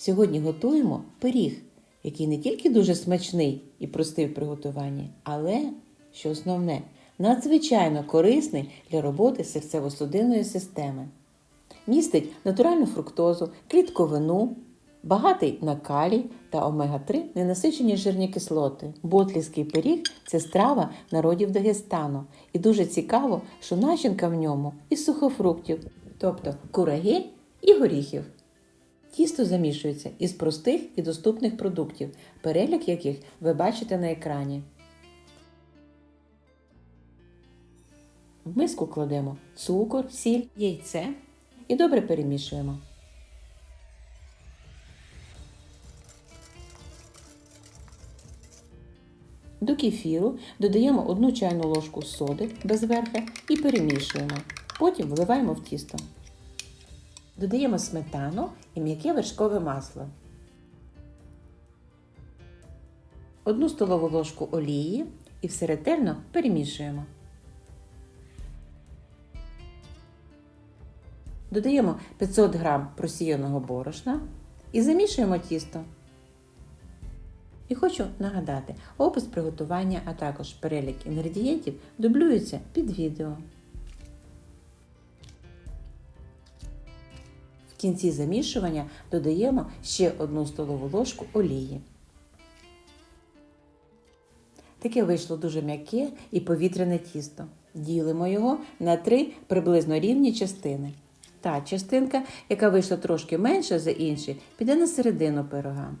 Сьогодні готуємо пиріг, який не тільки дуже смачний і простий в приготуванні, але, що основне, надзвичайно корисний для роботи серцево-судинної системи. Містить натуральну фруктозу, клітковину, багатий на калій та омега-3 ненасичені жирні кислоти. Ботлівський пиріг це страва народів Дагестану. І дуже цікаво, що начинка в ньому із сухофруктів, тобто кураги і горіхів. Тісто замішується із простих і доступних продуктів, перелік яких ви бачите на екрані. В миску кладемо цукор, сіль, яйце і добре перемішуємо. До кефіру додаємо одну чайну ложку соди без верха і перемішуємо. Потім вливаємо в тісто. Додаємо сметану і м'яке вершкове масло. Одну столову ложку олії і все ретельно перемішуємо. Додаємо 500 г просіяного борошна і замішуємо тісто. І хочу нагадати, опис приготування, а також перелік інгредієнтів дублюються під відео. В кінці замішування додаємо ще одну столову ложку олії. Таке вийшло дуже м'яке і повітряне тісто. Ділимо його на три приблизно рівні частини. Та частинка, яка вийшла трошки менша за інші, піде на середину пирога.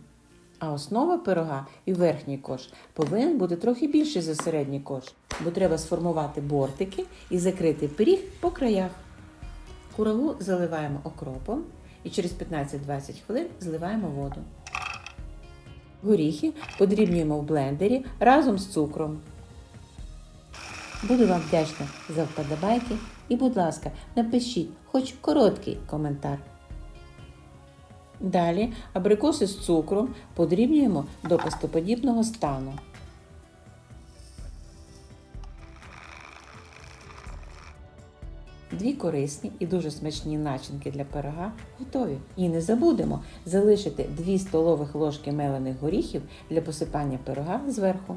А основа пирога і верхній кош повинен бути трохи більший за середній кош, бо треба сформувати бортики і закрити пиріг по краях. Курагу заливаємо окропом і через 15-20 хвилин зливаємо воду. Горіхи подрібнюємо в блендері разом з цукром. Буду вам вдячна за вподобайки і, будь ласка, напишіть хоч короткий коментар. Далі абрикоси з цукром подрібнюємо до пастоподібного стану. Дві корисні і дуже смачні начинки для пирога готові. І не забудемо залишити 2 столових ложки мелених горіхів для посипання пирога зверху.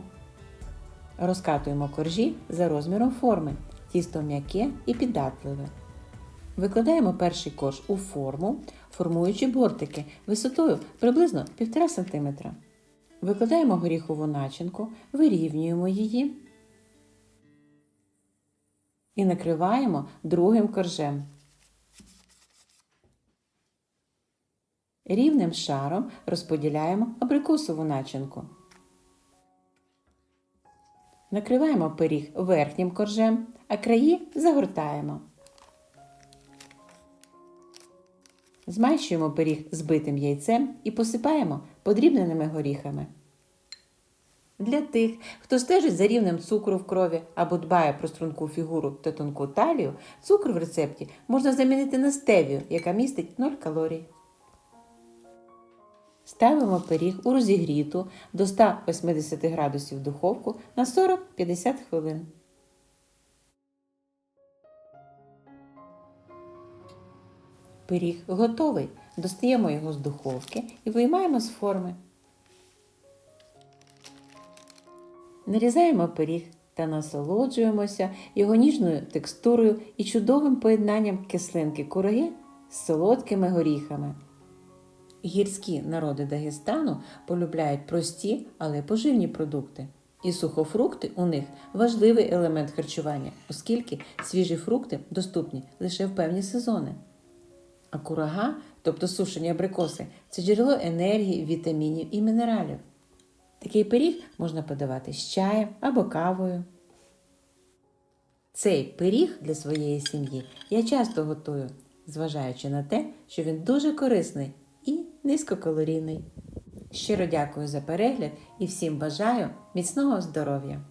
Розкатуємо коржі за розміром форми. Тісто м'яке і піддатливе. Викладаємо перший корж у форму, формуючи бортики висотою приблизно 1,5 см. Викладаємо горіхову начинку, вирівнюємо її і накриваємо другим коржем. Рівним шаром розподіляємо абрикосову начинку. Накриваємо пиріг верхнім коржем, а краї загортаємо. Змащуємо пиріг збитим яйцем і посипаємо подрібненими горіхами. Для тих, хто стежить за рівнем цукру в крові або дбає про струнку фігуру та тонку талію, цукор в рецепті можна замінити на стевію, яка містить 0 калорій. Ставимо пиріг у розігріту до 180 градусів духовку на 40-50 хвилин. Пиріг готовий. Достаємо його з духовки і виймаємо з форми. Нарізаємо пиріг та насолоджуємося його ніжною текстурою і чудовим поєднанням кислинки кураги з солодкими горіхами. Гірські народи Дагестану полюбляють прості, але поживні продукти. І сухофрукти у них важливий елемент харчування, оскільки свіжі фрукти доступні лише в певні сезони. А курага, тобто сушені абрикоси, це джерело енергії, вітамінів і мінералів. Такий пиріг можна подавати з чаєм або кавою. Цей пиріг для своєї сім'ї я часто готую, зважаючи на те, що він дуже корисний і низькокалорійний. Щиро дякую за перегляд і всім бажаю міцного здоров'я!